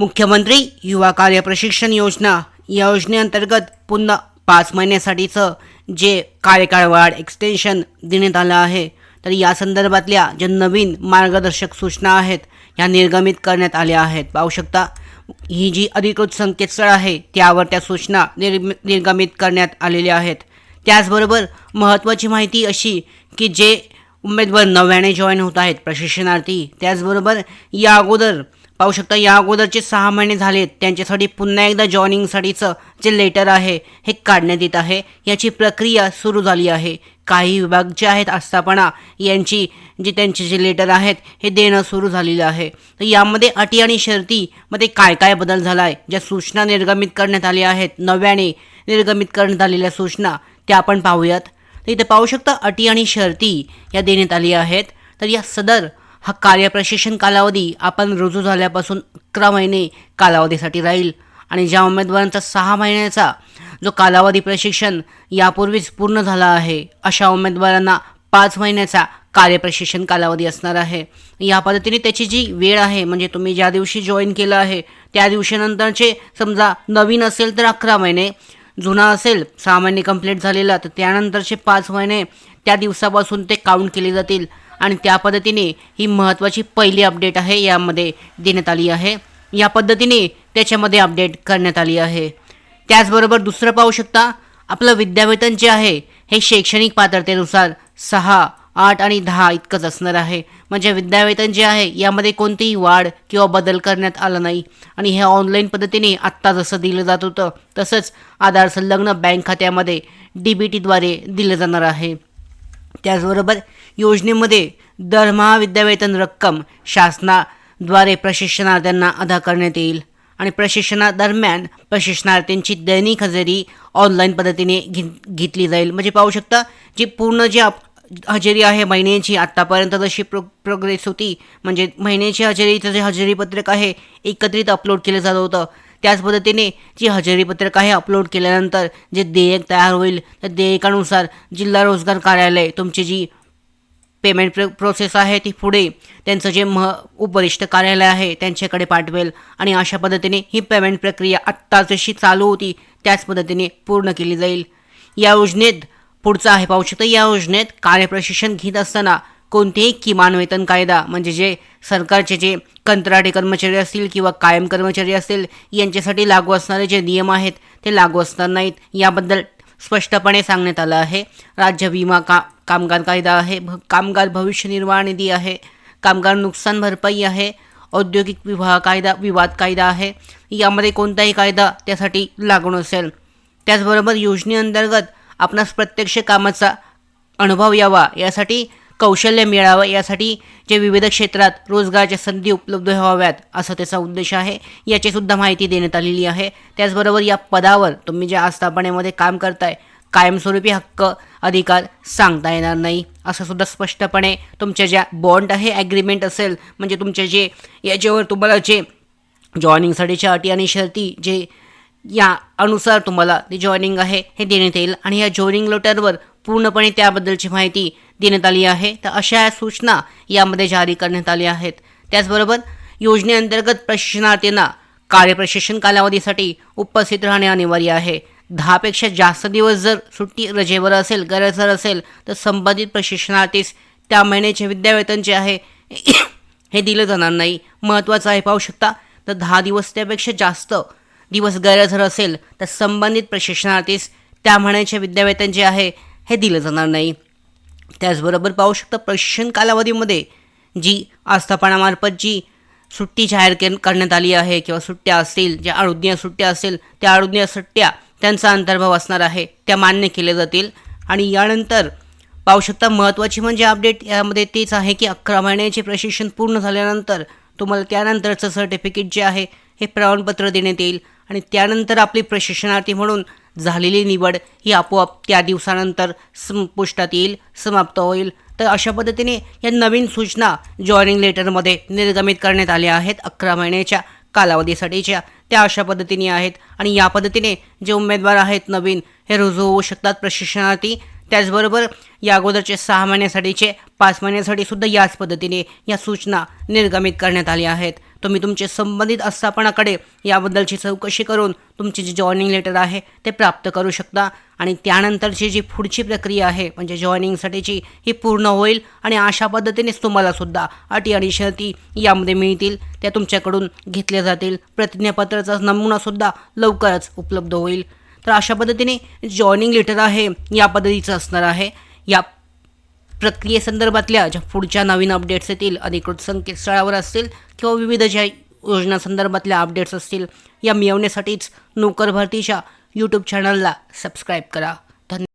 मुख्यमंत्री युवा कार्य प्रशिक्षण योजना या योजनेअंतर्गत पुन्हा पाच महिन्यासाठीचं जे कार्यकाळ वाढ एक्सटेन्शन देण्यात आलं आहे तर या संदर्भातल्या ज्या नवीन मार्गदर्शक सूचना आहेत ह्या निर्गमित करण्यात आल्या आहेत. पाहू शकता ही जी अधिकृत संकेतस्थळ आहे त्यावर त्या सूचना निर्म निर्गमित करण्यात आलेल्या आहेत. त्याचबरोबर महत्त्वाची माहिती अशी की जे उमेदवार नव्याने जॉईन होत आहेत प्रशिक्षणार्थी त्याचबरोबर या अगोदर पाहू शकता या अगोदरचे सहा महिने झालेत. त्यांच्यासाठी पुन्हा एकदा जॉईनिंगसाठीचं जे लेटर आहे हे काढण्यात येत आहे. याची प्रक्रिया सुरू झाली आहे. काही विभाग जे आहेत आस्थापना यांची जी त्यांचे जे लेटर आहेत हे देणं सुरू झालेलं आहे. तर यामध्ये अटी आणि शर्तीमध्ये काय काय बदल झाला आहे ज्या सूचना निर्गमित करण्यात आल्या आहेत नव्याने निर्गमित करण्यात आलेल्या सूचना त्या आपण पाहूयात. तर इथे पाहू शकता अटी आणि शर्ती या देण्यात आली आहेत. तर या सदर हा कार्यप्रशिक्षण कालावधी आपण रुजू झाल्यापासून अकरा महिने कालावधीसाठी राहील. आणि ज्या उमेदवारांचा सहा महिन्याचा जो कालावधी प्रशिक्षण यापूर्वीच पूर्ण झाला आहे अशा उमेदवारांना पाच महिन्याचा कार्यप्रशिक्षण कालावधी असणार आहे. या पद्धतीने त्याची जी वेळ आहे म्हणजे तुम्ही ज्या दिवशी जॉईन केलं आहे त्या दिवशीनंतरचे समजा नवीन असेल तर अकरा महिने जुना असेल सहा महिने कंप्लीट झालेला तर त्यानंतरचे पाच महिने त्या दिवसापासून ते काउंट केले जातील. आणि त्या पद्धतीने ही महत्त्वाची पहिली अपडेट आहे यामध्ये देण्यात आली आहे. या पद्धतीने त्याच्यामध्ये अपडेट करण्यात आली आहे. त्याचबरोबर दुसरं पाहू शकता आपलं विद्यावेतन जे आहे हे शैक्षणिक पात्रतेनुसार सहा आठ आणि दहा इतकंच असणार आहे. म्हणजे विद्यावेतन जे आहे यामध्ये कोणतीही वाढ किंवा बदल करण्यात आला नाही. आणि हे ऑनलाईन पद्धतीने आत्ता जसं दिलं जात होतं तसंच आधार संलग्न बँक खात्यामध्ये डी बी टीद्वारे दिलं जाणार आहे. त्याचबरोबर योजनेमध्ये दरमहा विद्यावेतन रक्कम शासनाद्वारे प्रशिक्षणार्थ्यांना अदा करण्यात येईल. आणि प्रशिक्षणादरम्यान प्रशिक्षणार्थींची दैनिक हजेरी ऑनलाईन पद्धतीने घे घेतली जाईल. म्हणजे पाहू शकता जी पूर्ण जे आप हजेरी आहे महिन्याची आत्तापर्यंत जशी प्रो प्रोग्रेस होती म्हणजे महिन्याची हजेरीचं जे हजेरीपत्रक आहे एकत्रित अपलोड केलं जात होतं. त्याच पद्धतीने जी हजेरीपत्रक आहे अपलोड केल्यानंतर जे देयक तयार होईल त्या देयकानुसार जिल्हा रोजगार कार्यालय तुमची जी पेमेंट प्र प्रोसेस आहे ती पुढे त्यांचं जे मह उपरिष्ठ कार्यालय आहे त्यांच्याकडे पाठवेल. आणि अशा पद्धतीने ही पेमेंट प्रक्रिया आत्ता जशी चालू होती त्याच पद्धतीने पूर्ण केली जाईल. या योजनेत पुढचं आहे पाहू शकता या योजनेत कार्यप्रशिक्षण घेत असताना कोणतेही किमान वेतन कायदा म्हणजे जे सरकारचे जे कंत्राटी कर्मचारी असतील किंवा कायम कर्मचारी असतील यांच्यासाठी लागू असणारे जे नियम आहेत ते लागू असणार नाहीत. याबद्दल स्पष्टपणे सांगण्यात आलं आहे. राज्य विमा का कामगार कायदा आहे भ कामगार भविष्य निर्वाह निधी आहे कामगार नुकसान भरपाई आहे औद्योगिक विवाह कायदा विवाद कायदा आहे. यामध्ये कोणताही कायदा त्यासाठी लागू नसेल. त्याचबरोबर योजनेअंतर्गत आपणास प्रत्यक्ष कामाचा अनुभव यावा यासाठी कौशल्य मिळावं यासाठी जे विविध क्षेत्रात रोजगाराच्या संधी उपलब्ध व्हाव्यात असा त्याचा उद्देश आहे. याचीसुद्धा माहिती देण्यात आलेली आहे. त्याचबरोबर या पदावर तुम्ही ज्या आस्थापनेमध्ये काम करताय कायमस्वरूपी हक्क अधिकार सांगता येणार नाही असं सुद्धा स्पष्टपणे तुमच्या ज्या बॉन्ड आहे ॲग्रीमेंट असेल म्हणजे तुमचे जे याच्यावर तुम्हाला जे जॉईनिंगसाठीच्या अटी आणि शर्ती जे या अनुसार तुम्हाला ते जॉईनिंग आहे हे देण्यात येईल. आणि या जॉईनिंग लेटरवर पूर्णपणे त्याबद्दलची माहिती देण्यात आली आहे. तर अशा सूचना यामध्ये जारी करण्यात आल्या आहेत. त्याचबरोबर योजनेअंतर्गत प्रशिक्षणार्थींना कार्यप्रशिक्षण कालावधीसाठी उपस्थित राहणे अनिवार्य आहे. दहापेक्षा जास्त दिवस जर सुट्टी रजेवर असेल गरज जर असेल तर संबंधित प्रशिक्षणार्थीस त्या महिन्याचे विद्यावेतन जे आहे हे दिलं जाणार नाही. महत्त्वाचं आहे पाहू शकता. तर दहा दिवस त्यापेक्षा जास्त दिवस गैरहजर असेल तर संबंधित प्रशिक्षणार्थीस त्या म्हणायचे विद्यावेतन जे आहे हे दिलं जाणार नाही. त्याचबरोबर पाहू शकता प्रशिक्षण कालावधीमध्ये जी आस्थापनामार्फत जी सुट्टी जाहीर के करण्यात आली आहे किंवा सुट्ट्या असतील ज्या अरुज्ञ सुट्ट्या असतील त्या अरुज्ञ सुट्ट्या त्यांचा अंतर्भाव असणार आहे त्या मान्य केल्या जातील. आणि यानंतर पाहू शकता महत्त्वाची म्हणजे अपडेट यामध्ये तेच आहे की अकरा महिन्याचे प्रशिक्षण पूर्ण झाल्यानंतर तुम्हाला त्यानंतरचं सर्टिफिकेट जे आहे हे प्रमाणपत्र देण्यात येईल. आणि त्यानंतर आपली प्रशिक्षणार्थी म्हणून झालेली निवड ही आपोआप त्या दिवसानंतर संपुष्टात येईल समाप्त होईल. तर अशा पद्धतीने या नवीन सूचना जॉईनिंग लेटरमध्ये निर्गमित करण्यात आल्या आहेत. अकरा महिन्याच्या कालावधीसाठीच्या त्या अशा पद्धतीने आहेत. आणि या पद्धतीने जे उमेदवार आहेत नवीन हे रुजू होऊ शकतात प्रशिक्षणार्थी. त्याचबरोबर या अगोदरचे सहा महिन्यासाठीचे पाच महिन्यासाठी सुद्धा याच पद्धतीने या सूचना निर्गमित करण्यात आल्या आहेत. तुम्ही तुमचे संबंधित आस्थापनाकडे याबद्दलची चौकशी करून तुमची जी जॉईनिंग लेटर आहे ते प्राप्त करू शकता. आणि त्यानंतरची जी पुढची प्रक्रिया आहे म्हणजे जॉईनिंगसाठीची ही पूर्ण होईल. आणि अशा पद्धतीनेच तुम्हालासुद्धा अटी आणि शर्ती यामध्ये मिळतील. त्या तुमच्याकडून घेतल्या जातील. प्रतिज्ञापत्राचा नमुनासुद्धा लवकरच उपलब्ध होईल. तर अशा पद्धतीने जॉईनिंग लेटर आहे या पद्धतीचं असणार आहे. या प्रक्रियेसंदर्भातल्या ज्या पुढच्या नवीन अपडेट्स येतील अधिकृत संकेतस्थळावर असतील किंवा विविध ज्या योजनासंदर्भातल्या अपडेट्स असतील या मिळवण्यासाठीच नोकर भरतीच्या यूट्यूब चॅनलला सबस्क्राईब करा.